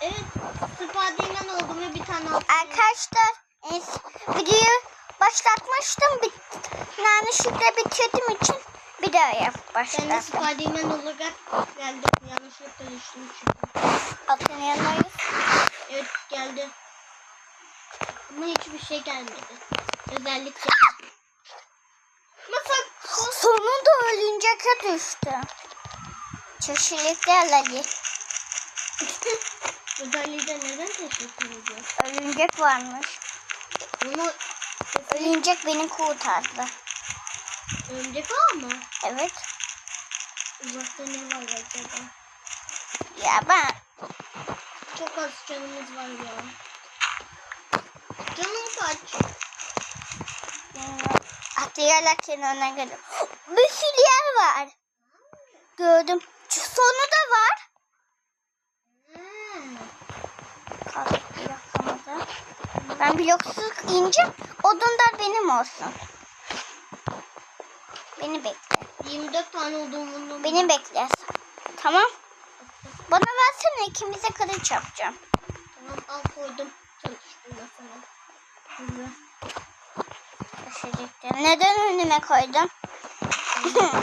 Evet. Spiderman oldum ve bir tane. Arkadaşlar videoyu başlatmıştım. Bir, yanlışlıkla bitirdiğim için bir daha yap Ben de başlattım. Spiderman olarak geldim. Yanlışlıkla düştüm çünkü. Atın yanındayız. Evet geldi. Ama hiçbir şey gelmedi. Özellikle. Masak. Sonunda ölünceke düştü. Çeşitliklerle ye. Özellikle neden teşekkür ediyor? Ölüncek varmış. Bunu Ölüncek beni kurtardı. örümcek var mı? Evet. Uzakta ne var acaba? Ya ben Çok az canımız var ya. Canım kaç? atlayarak senin önüne geldim. Bir sürü yer var. Gördüm. Sonu da var. Hmm. Kalk bloklamadı. Ben bloksuz ince odunlar benim olsun. Beni bekle. 24 tane olduğunu Beni bekle. Tamam. Bana versene ikimize kılıç yapacağım. Tamam al koydum. Çalıştırma sana. Hızlı. Neden önüme koydum?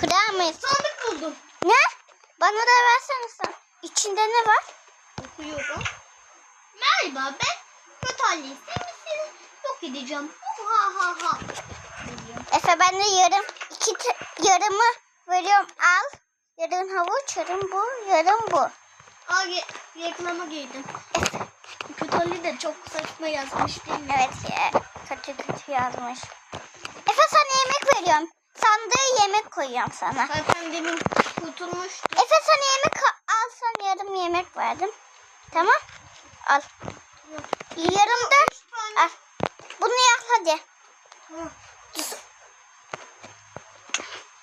Kırar mıyız? Sandık buldum. Ne? Bana da versene sen. İçinde ne var? Okuyorum. Merhaba ben Rotalli. Seni yok edeceğim. Ha ha ha. Efe ben de yarım iki yarımı veriyorum al. Yarın havuç, yarım bu, yarım bu. Aa ge- reklama girdim. Rotalli de çok saçma yazmış değil mi? Evet ya kötü kötü yazmış. Efe sana yemek veriyorum. Sandığa yemek koyuyorum sana. Zaten demin kurtulmuştu. Efe sana yemek a- al sana yarım yemek verdim. Tamam. Al. Yarım da al. Bunu yap hadi.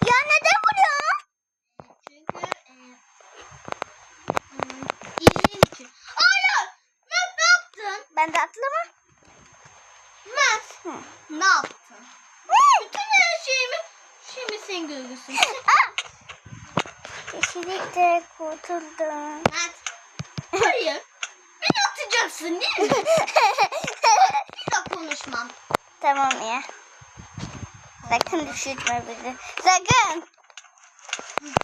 Ya neden vuruyorsun? Çünkü e, hmm, iyiliğin için. Hayır! Mert ne yaptın? Ben de atlama. Mert Hı. ne yaptın? Bütün her şeyimi şimdi sen görürsün. Kesinlikle kurtuldum. Mert hayır. Atacaksın değil mi? Daha konuşmam. tamam ya. Sakın düşürtme bizi. Sakın.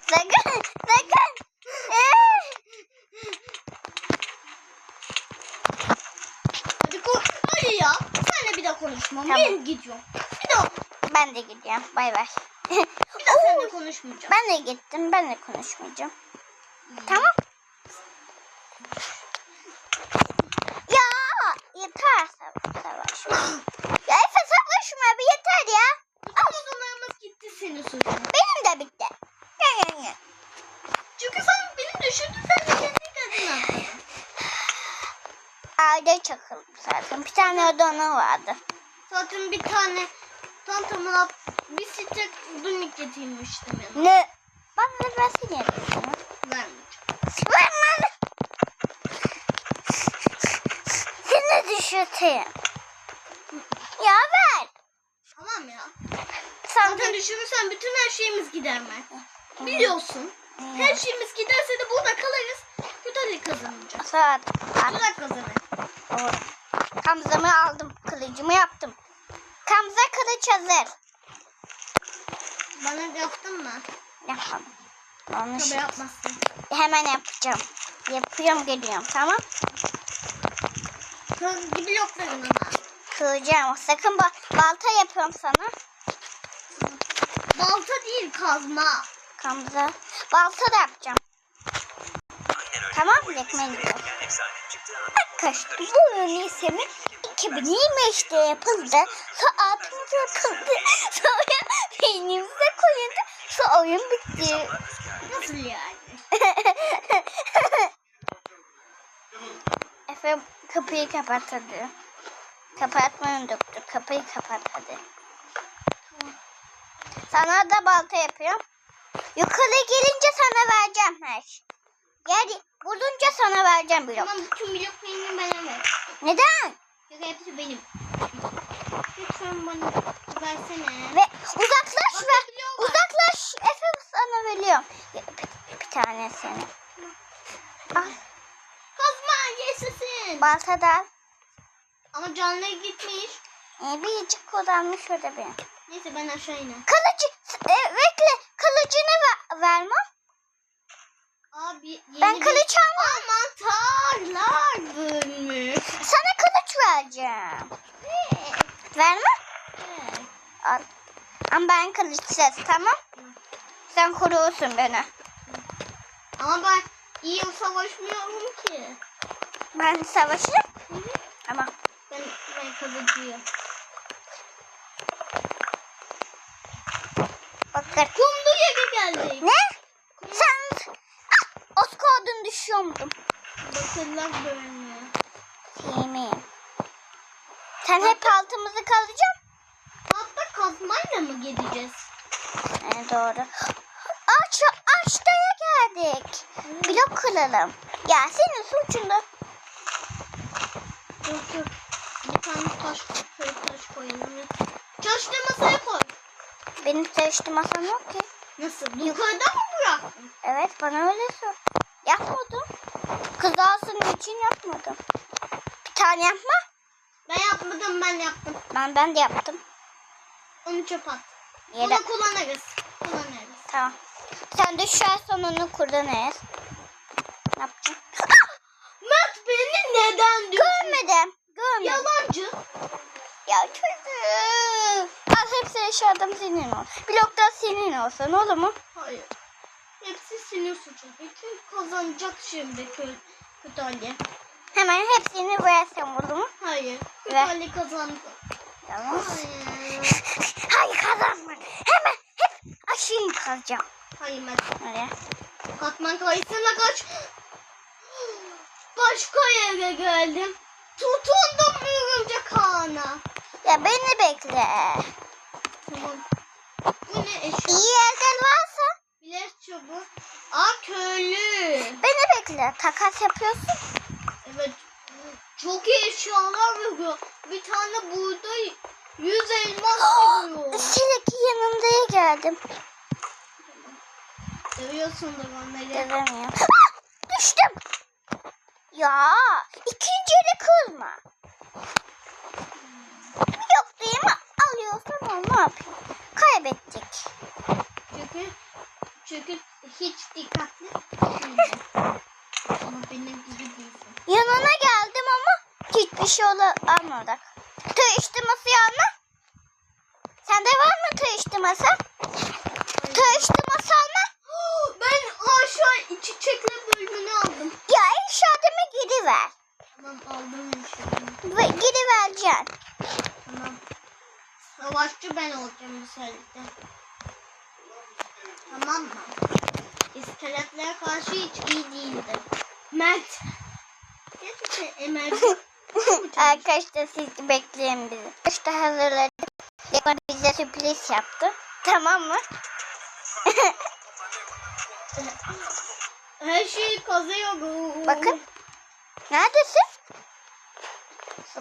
Sakın. Sakın. Hadi ko Hayır ya. Seninle bir daha konuşmam. Tamam. Ben gidiyorum. Bir daha, Ben de gidiyorum. Bay bay. bir daha seninle konuşmayacağım. ben de gittim. Ben de konuşmayacağım. Tamam. Ya yeter savaş. savaş. ya Efe savaşma bir yeter ya. Bütün odunlarımız gitti senin suçun. Benim de bitti. Gel gel gel. Çünkü sen beni düşürdün. Sen de kendi kendine atladın. Ağaca çakıldım zaten. Bir odunu vardı. Zaten bir tane tantamına bir stek odun getirmiştim yanıma. Ne? Bana da versene ya. Vermeyeceğim. Vermem. Seni düşürteyim. Ya ver. Tamam ya. Sen Zaten düşünürsen bütün her şeyimiz gider Mert. Biliyorsun. Her şeyimiz giderse de burada kalırız. Güzellik kazanacağız. Saat. Güzel kazanır. Doğru. Kamzamı aldım. Kılıcımı yaptım. Kamza kılıç hazır. Bana yaptın mı? Yapalım. Yanlış. Tabii yapmazsın. Hemen yapacağım. Yapıyorum geliyorum tamam. Kız gibi yokların ama. Kılacağım. Sakın ba balta yapıyorum sana. Balta değil kazma. Kamza. Balta da yapacağım. Tamam mı? Ekmeğini gidiyorum. Arkadaşlar bu oyunu ismi 2025'te yapıldı. Saatimiz yapıldı. Sonra beynimize koyuldu. Sonra oyun bitti. Nasıl yani? Efe kapıyı kapat hadi. Kapatmayı unuttuk. Kapıyı kapat hadi. Sana da balta yapıyorum. Yukarı gelince sana vereceğim her şey. Yani bulunca sana vereceğim blok. Tamam bütün bloklarını bana ver. Neden? Çünkü hepsi benim. Lütfen bana versene. Ve uzaklaş ve blok uzaklaş. Efe sana veriyorum. Bir, bir tanesini. Al. balta da. Ama canlı gitmiş. Ee, biricik kullanmış orada benim. Neyse ben aşağı iner. Kılıcı, e, bekle. Kılıcını ver, vermem. Abi yeni Ben kılıç almam. Mantarlar bölmüş. Sana kılıç vereceğim. Evet. Al. Ama ben kılıçsız tamam. Sen koruyorsun beni. Ama ben iyi savaşmıyorum ki. Ben savaşırım. Hı hı. Ama Ben, ben kazıcıyım. bakın. Kumlu yere geldik. Ne? Ah, Oscar'dan düşüyordum. Bakırlar bölünüyor. Yemeğim. Sen hep altımızı kalacağım. Hatta kazmayla mı gideceğiz? Ee, doğru. Ağaç, ağaçtaya geldik. Blok kıralım. Ya senin suçun da. Dur dur. Bir tane taş, şöyle taş koyalım. Çalıştığı masaya koy. Benim çalıştığım masam yok ki. Nasıl? Yukarıda mı bıraktın? Evet bana öyle sor. Yapmadım. Kız alsın için yapmadım. Bir tane yapma. Ben yapmadım ben yaptım. Ben ben de yaptım. Onu çöp at. Yere. Onu kullanırız. Kullanırız. Tamam. Sen de şu an sonunu kullanırız. Ne yaptın? Mert beni neden diyorsun? Görmedim. Görmedim. Yalancı. Ya çocuğum. Al hepsi eşyadım senin olsun. Blok da senin olsun olur mu? Hayır. Hepsi senin suçun. Çünkü kazanacak şimdi Ali. Hemen hepsini versen olur mu? Hayır. Ver. Ali kazandı. Tamam. Hayır. Hayır kazanma. Hemen hep aşıyı kazacağım. Hayır Mert. Öyle. Katman kayısına kaç. Başka yere geldim. Tutundum örümcek ağına. Ya beni bekle. Tamam. Bu ne eşya? İyi elden varsa Bileş çubuğu. Aa köylü. beni bekle. Takas yapıyorsun. Evet. Çok iyi eşyalar veriyor. Bir tane burada yüz elmas veriyor. Sileki yanındaya geldim. Seviyorsundur onları. Göremiyorum. Düştüm. Ya ikinci eli kırma. Yok mi? Alıyorsan al ne yapayım? Kaybettik. Çünkü çünkü dikkatli. Ama benim gibi değilsin. Yanına geldim ama hiçbir şey ola almadık. Tığ içtiması alma. Sende var mı tığ içtiması? Tığ içtiması alma. Ben aşağı çiçekle bölümünü aldım. Ya inşaatımı geri ver. Tamam aldım inşallah. Ve geri vereceksin. Tamam. Savaşçı ben olacağım bu sefer. Tamam mı? İskeletlere karşı hiç iyi değildir. Mert. Gerçekten Emel. Arkadaşlar siz bekleyin bizi. İşte hazırladık. Bana bize sürpriz yaptı. Tamam mı? Her şeyi kazıyorum. Bakın. Neredesin?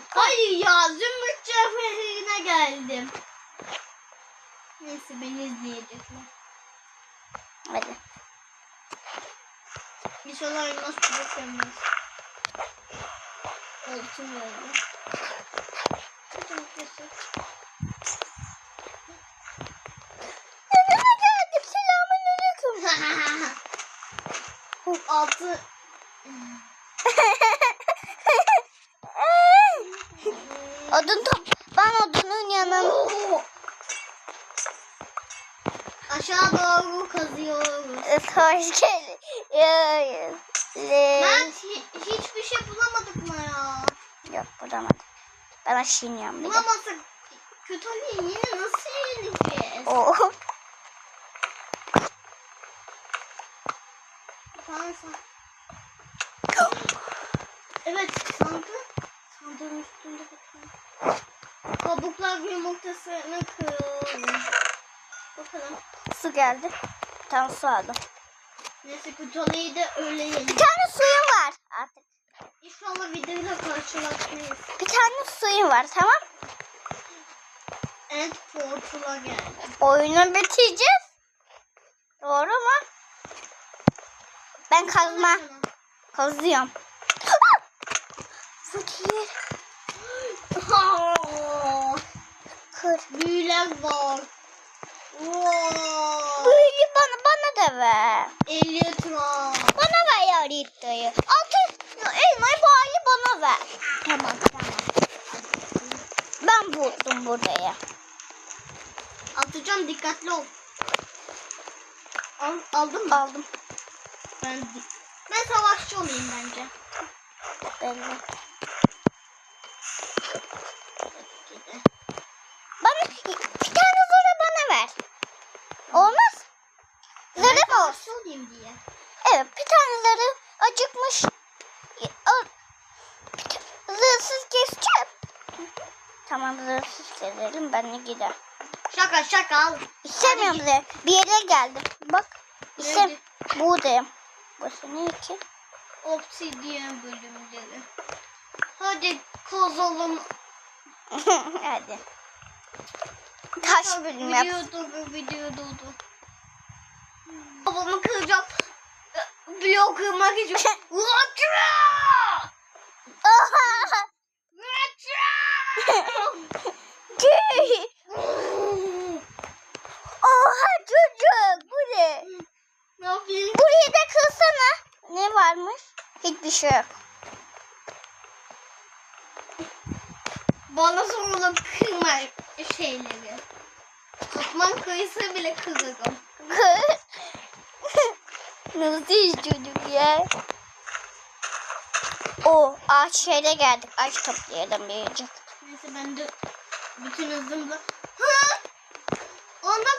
Hayır ya zümrüt cevherine geldim. Neyse beni izleyecekler. Hadi. İnşallah elmas çubuk gelmez. Olsun Yanına geldim. Selamun aleyküm. Altı. Odun top. Ben odunun yanım. Oo. Aşağı doğru kazıyoruz. Hoş geldin. Ben hi- hiçbir şey bulamadık mı ya? Yok bulamadım. İniyorum bir de. Bulamazsak kötü yine nasıl yeneceğiz? Oo. Tamam sen. Evet sandı. Sandığın üstünde bakalım. Kabuklar yumurtasını kırıyor. Bakalım. Su geldi. Tam su aldım. Neyse Ali'yi de öyle Bir yedik. tane suyum var artık. İnşallah videoyla karşılaşmayız. Bir tane suyum var tamam. End Portal'a geldi. Oyunu bitireceğiz. Doğru mu? Ben kazma. Kazıyorum. Fakir. Kır. Büyüler var. Wow. Büyülü bana, bana da ver. Elytra. Bana ver ya Rita'yı. Altın elmayı bari bana ver. Tamam tamam. Ben buldum burayı. Atacağım dikkatli ol. Al, aldın mı? Aldım. Ben, ben savaşçı olayım bence. Belli. Bana bir tane zırhı bana ver. Olmaz. Ben Zırhım olsun. savaşçı olayım diye. Evet bir tane zırhı acıkmış. Al. Zırhsız keseceğim. Tamam zırhsız giderim. Şaka şaka al. İstemiyorum zırh. Bir yere geldim. Bak. İstem. Buradayım. Burası ne ki? Obsidiyen bölümleri. Hadi kazalım. Hadi. Taş bölüm yap. Video durdu, video durdu. Babamı kıracağım. Blok kırmak için. Ultra! Ultra! Tüy! Oha ne yapayım? Burayı da kılsana. Ne varmış? Hiçbir şey yok. Bana sorulup kırma şeyleri. Katman kıyısı bile kırarım. Kız. Nasıl çocuk ya? O ağaç şeyle geldik. Ağaç toplayalım birazcık. Neyse ben de bütün hızımla... Hı? Onda?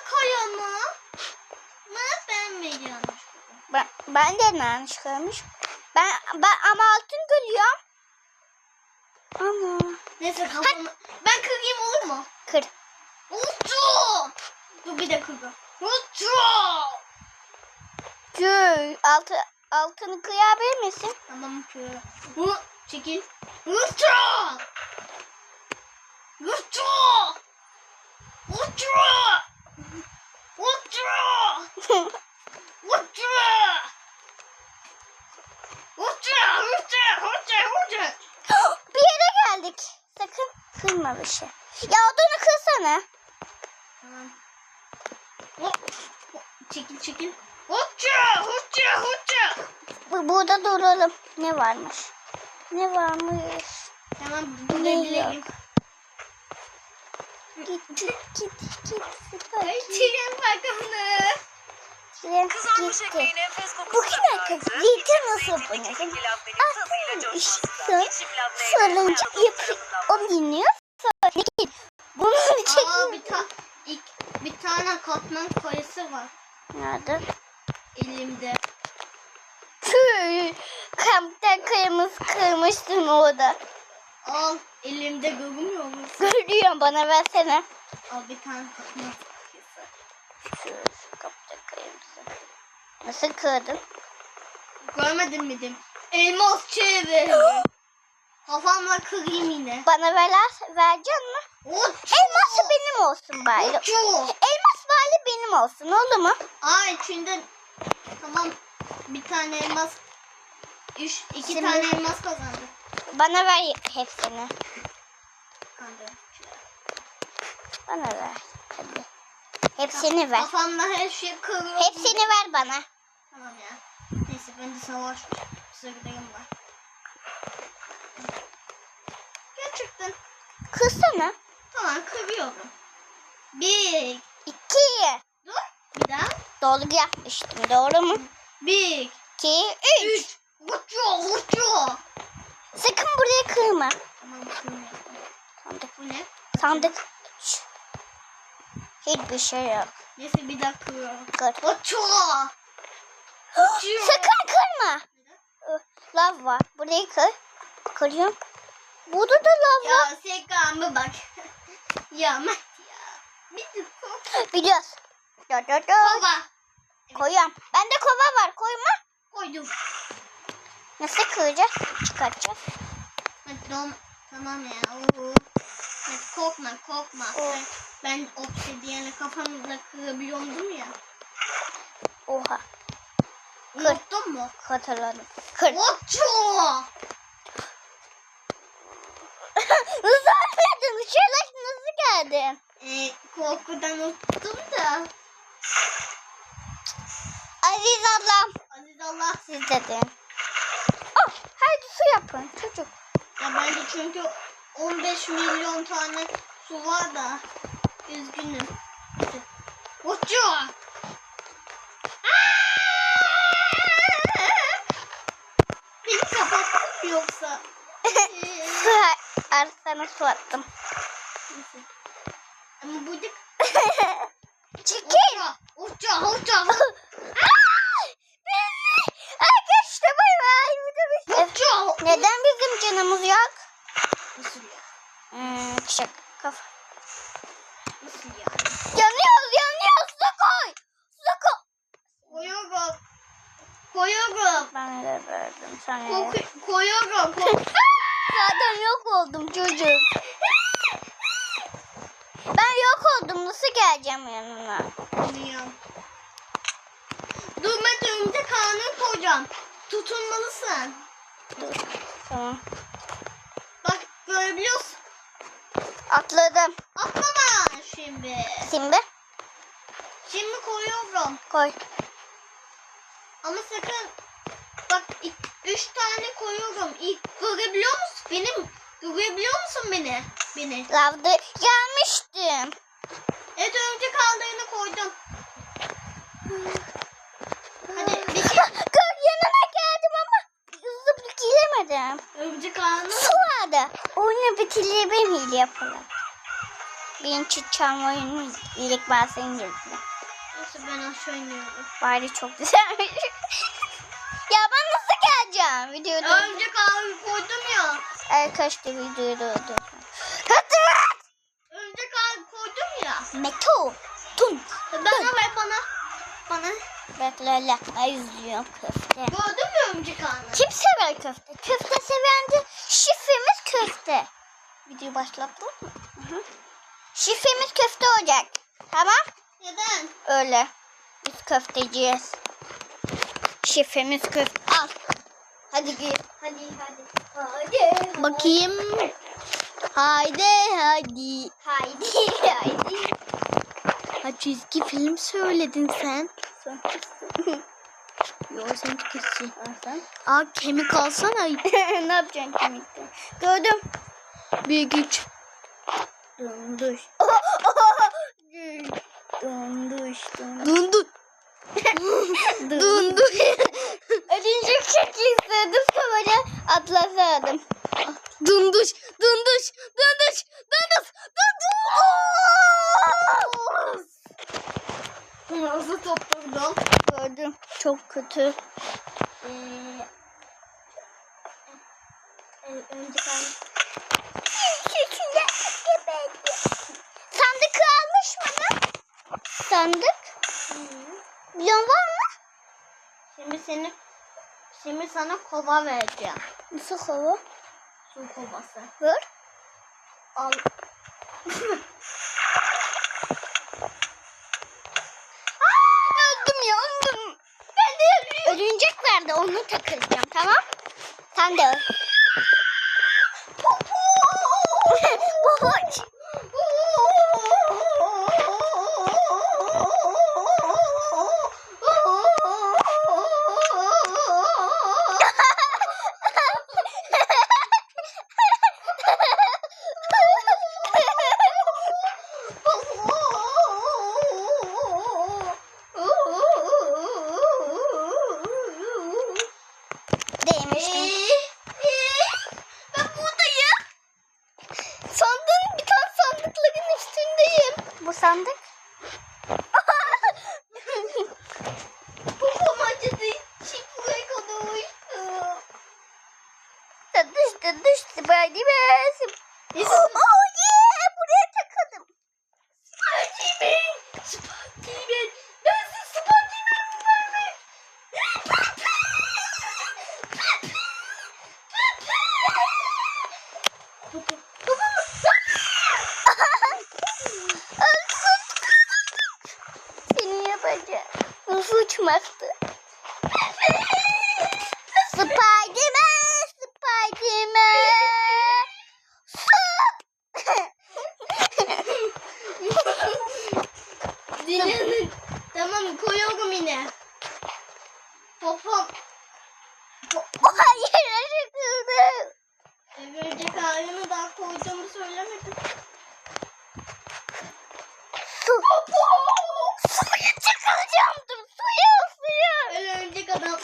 Mı yanlış? Ben, ben de yanlış görmüş. Ben, ben ama altın görüyorum. Ama Neyse kafamı... Ben kırayım olur mu? kır. Uçu! Dur bir de kırayım. Uçu! Tüy. Altı, altını kıyabilir misin? Tamam kırıyorum. Bu çekil. Uçu! Uçu! Uçu! Uçu! Uçu! Uçu! Uçu! Uçu! Uçu! bir yere geldik. Sakın kırma bir şey. Ya odunu kırsana. Tamam. Hop. hop, Çekil çekil. Uçu! Uçu! Uçu! Bu, burada duralım. Ne varmış? Ne varmış? Tamam Ne durdurabilirim. Git git git git. Süper. Bakanı. Tren Kızarmış ekmeğin enfes kokusu Bugüne kadar yedi nasıl bunların? Aklım işte sarılınca yapıyor. O dinliyor. Sonra git. Bunun için Aa, bir, ta ilk, bir tane katman kayası var. Nerede? Elimde. Tüy. Kampten kayamız kırmıştım orada. Al elimde görünmüyor musun? Görüyorum bana versene. Al bir tane katman Nasıl kırdın? Görmedin mi dedim. Elmas çevir. Kafamla kırayım yine. Bana verer, vereceksin mi? Uçu! Elması benim olsun bari. Uçu! Elmas bari benim olsun olur mu? Aa içinde tamam bir tane elmas üç, iki Şimdi- tane elmas kazandı. Bana ver hepsini. Bana ver. Hadi. Hepsini ver. Kafamla her şey kırıyorum. Hepsini ver bana. Ben de savaş sırlarım var. Gerçekten. Kırsana. Tamam kırıyorum. Bir. İki. Dur. Bir daha. Dolgu yapmıştım. Doğru mu? Bir. İki, üç. Üç. Uçuyor uçuyor. Sakın buraya kırma. Tamam kırmıyorum. Sandık. Bu ne? Sandık. Hiçbir şey yok. Neyse bir daha kırıyorum. Kır. Uçuyor. Sakın kırma. Lav var. Burayı kır. Kırıyorum. Burada da lav var. Ya Sekam'a bak. ya Mert ya. Bir Biliyoruz. Dur dur dur. Baba. Koyuyorum. Bende kova var. Koyma. Koydum. Nasıl kıracağız? Çıkartacağız. Tamam, tamam ya. Oo. Korkma korkma. Oh. Ben, ben obsidiyeni kafamda kırabiliyordum ya. Oha. Unuttun mu? Hatırladım. Kır. Uçuyor. Nasıl ölmedin? Şöyle nasıl geldin? Ee, korkudan unuttum da. Aziz ablam. Aziz Allah. Siz dedin. Oh, haydi su yapın çocuk. Ya bende çünkü 15 milyon tane su var da. Üzgünüm. Uçuyor. Arsana su attım. Ama bucuk Çekil. uçuyor, uçuyor. Arkadaşlar bay bay. Uçuyor. Neden bizim canımız yok? Nasıl ya? Hmm. Kafa. Nasıl yani? Yanıyoruz yanıyoruz. Su koy. Su koy. Koyuyorum. Koyuyorum. Ben de verdim sana. Koku- koyuyorum. Koy- Zaten yok oldum çocuk. Ben yok oldum. Nasıl geleceğim yanına? Bilmiyorum. Dur ben önce kanun koyacağım. Tutunmalısın. Dur. Tamam. Bak görebiliyorsun. Atladım. Atlama şimdi. Şimdi Şimdi koyuyorum. koy. Ama sakın bak üç tane koyuyorum. İlk görebiliyor musun? Benim görebiliyor musun beni? Beni. Lavda gelmiştim. Evet önce kaldığını koydum. Hadi bir şey. Kör yanına geldim ama zıplık giremedim. Önce kanun. Su vardı. Oyunu bitirelim hile yapalım. Benim çalma oyunu ben senin girdim. Neyse ben aşağı iniyorum. Bari çok güzelmiş. Ben geleceğim videoda? Önce kanun koydum ya. Arkadaşlar videoyu durdurdum. Hadi. Önce kanun koydum ya. Meto. Tun. Bana ver bana. Bana. Bekle. Ay izliyorum köfte. Gördün mü önce kanun? Kim sever köfte? Köfte seven de şifremiz köfte. Videoyu başlattın mı? Hı hı. Şifremiz köfte olacak. Tamam? Neden? Öyle. Biz köfteciyiz. Şifremiz köfte. Hadi gir. Hadi hadi. Hadi. Bakayım. Haydi hadi. Haydi haydi. Ha çizgi film söyledin sen. Yo sen kesin. Aa kemik alsana. ne yapacaksın kemikten? Gördüm. Bir güç. Donduş. Donduş. Donduş. Donduş. Örümcek şekli istedim sonra atlasadım. Dunduş, dunduş, dunduş, dunduş, dunduş. Nasıl tutturdum? Gördüm. Çok kötü. Ee, önce kanun. Sandık almış mı? Sandık. Milyon var mı? Şimdi seni şimdi sana kova vereceğim. Nasıl kova? Su kovası. Ver. Al. Öldüm ya öldüm. Ben de ölüyorum. Örümcek nerede onu takacağım tamam. Sen de öl. Babaç. Değmiştim. Ben buradayım. Sandığın bir tane sandıkların üstündeyim. Bu sandık. Dinlenin. tamam koyuyorum yine. Popom. Hayır açıkıldı. Ee, Öbürcek ağrını daha koyacağımı söylemedim. Su. Suya çıkılacaktım. Suya suya. Ben ee, örümcek adam.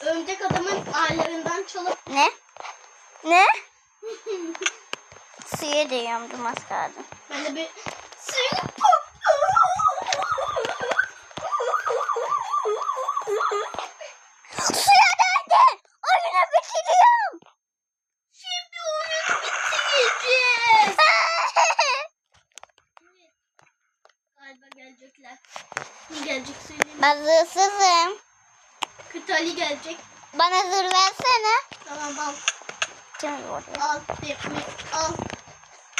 Örümcek adamın ağlarından çalıp. Ne? Ne? suya değiyordum az kaldı. Ben de bir söyleyeyim. ben zırhsızım. Kötü Ali gelecek. Bana zırh versene. Tamam al. Kim vurdu? Al. Defne, Al.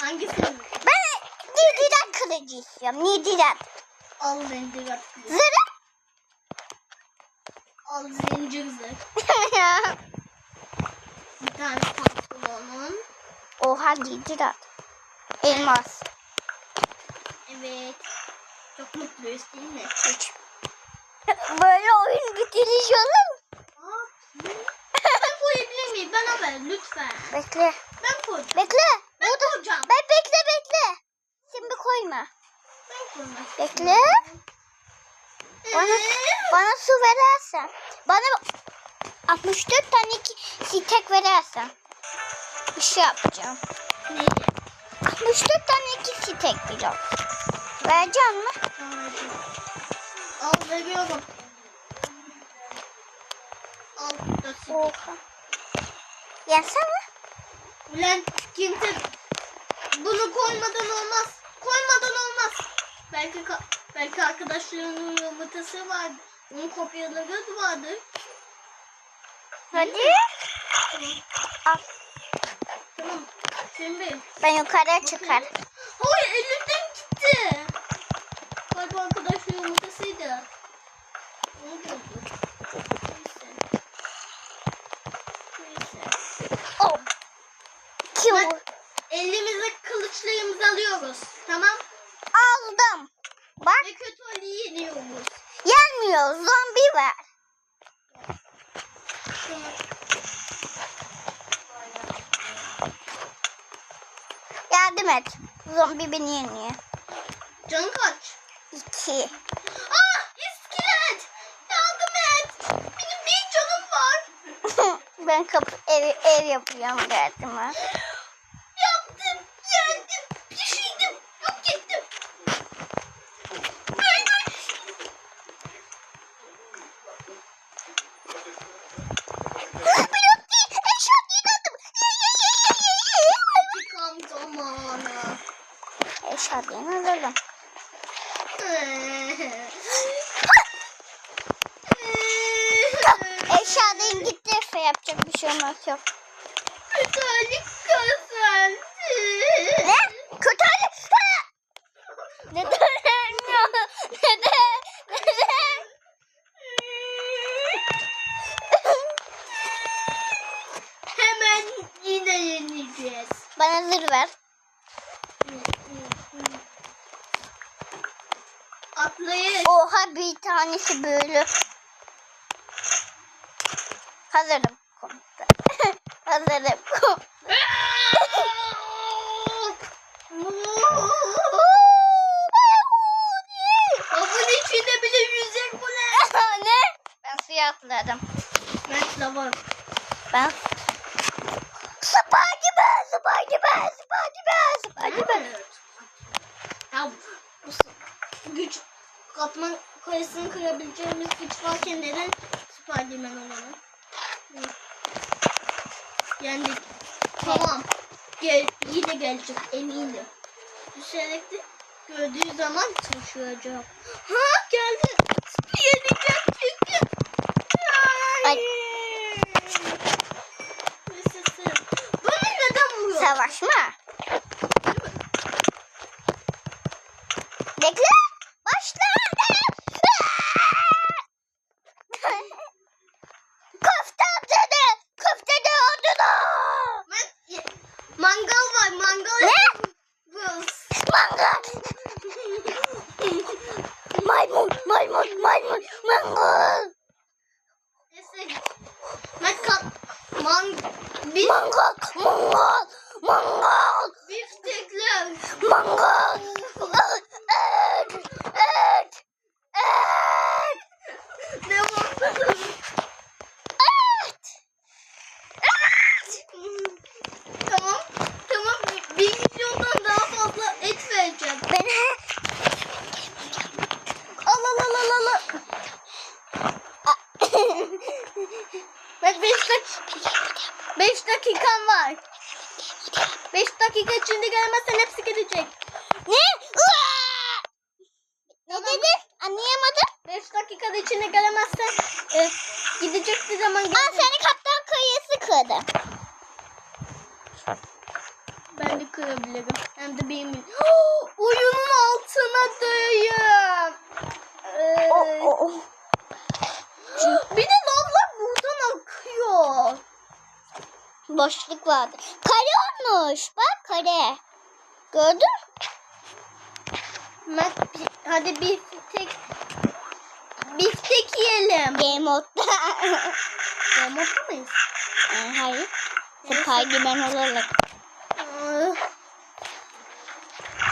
Hangisini? Ben Nidirat kılıcı istiyorum. Nidirat. Al zincir at. Zırh. Al zincir zırh. Bir tane pantolonun. Oha Nidirat. Elmas. Evet. Çok mutluyuz değil mi? Böyle oyun bitiriş olur ben koyabilir miyim? Bana ver lütfen. Bekle. Ben koyacağım. Bekle. Ben Burada. koyacağım. Ben bekle bekle. Şimdi koyma. Ben koymak Bekle. Bana, Ee? bana su verersen. Bana 64 tane sitek verersen. Bir şey yapacağım. Neyi? 64 tane iki sitek biliyorum. Vereceğim mi? Al veriyorum. Al sil. Oha. Yensene. Ulan kimse bunu koymadan olmaz. Koymadan olmaz. Belki belki arkadaşlarının yumurtası vardı. Onun kopyaları vardı. Hadi. Al. Tamam. Şimdi. Ben yukarıya çıkar. Hayır elimden gitti. Galiba arkadaşlar yumurtasıydı. Onu buldu. Neyse. Neyse. Oh. Kim Ben- vur? Elimize kılıçlarımızı alıyoruz. Tamam. Aldım. Bak Ve kötü Ali'yi yeniyoruz. gelmiyor. Zombi var. Yardım et. Zombi beni yeniyor. Canın kaç? İki. Ben kapı ev, ev yapıyorum derdim Eşyadan gitti. Efe yapacak bir şey olmaz yok. Kötü Ali kazandı. Ne? Kötü Ali. Ha! Neden? Neden? Neden? Hemen yine yeneceğiz. Bana zırh ver. Atlayın. Oha bir tanesi böyle. Hazırım. Hazırım. Havun içinde bile yüzecek bu ne? ne? Ben suya atladım. Ben lavar. Ben Spiderman, Spiderman, Spiderman, Spiderman. Ya bu, bu güç katman kayasını kırabileceğimiz güç varken neden Spiderman olalım? Yendik. Tamam. Gel, yine gelecek eminim. Düşerek de gördüğü zaman taşıyacak. Ha geldi. Yeneceğim çünkü. Ay. Savaşma. Bekle. Başladı. Köfte dedi. Köfte de odunu. Ben- Mangal var mangal. Ne? yapıyoruz. Mangal. Maymun, maymun, mangal. Neyse. Ben kat man bir Mangal, mangal, mangal, biftekler. mangal. Et, et, et, Ne var? et. dakika. 5 dakikan var. 5 dakika içinde gelmezsen hepsi gidecek. Ne? Uaa! Ne dedin? Anlayamadım. 5 dakikada içinde gelemezsen e, gidecekti zaman Aa gelecek. seni kaptan kıyısı kırdı. Ben de kırabilirim. Hem de benim. Oyunun altına dayayım. Ee, O, o, o. bir de lavlar buradan akıyor. Boşluk vardı. Kare olmuş. Bak kare. Gördün mü? Hadi bir tek biftek yiyelim. Game mode'da. Ya mutlu muyuz? Ee, Hayır. Spiderman olarak. Aa,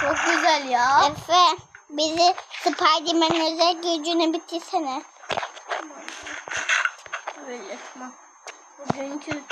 Çok güzel ya. Efe bizi Spiderman özel gücünü bitirsene. Öyle tamam. Bugünkü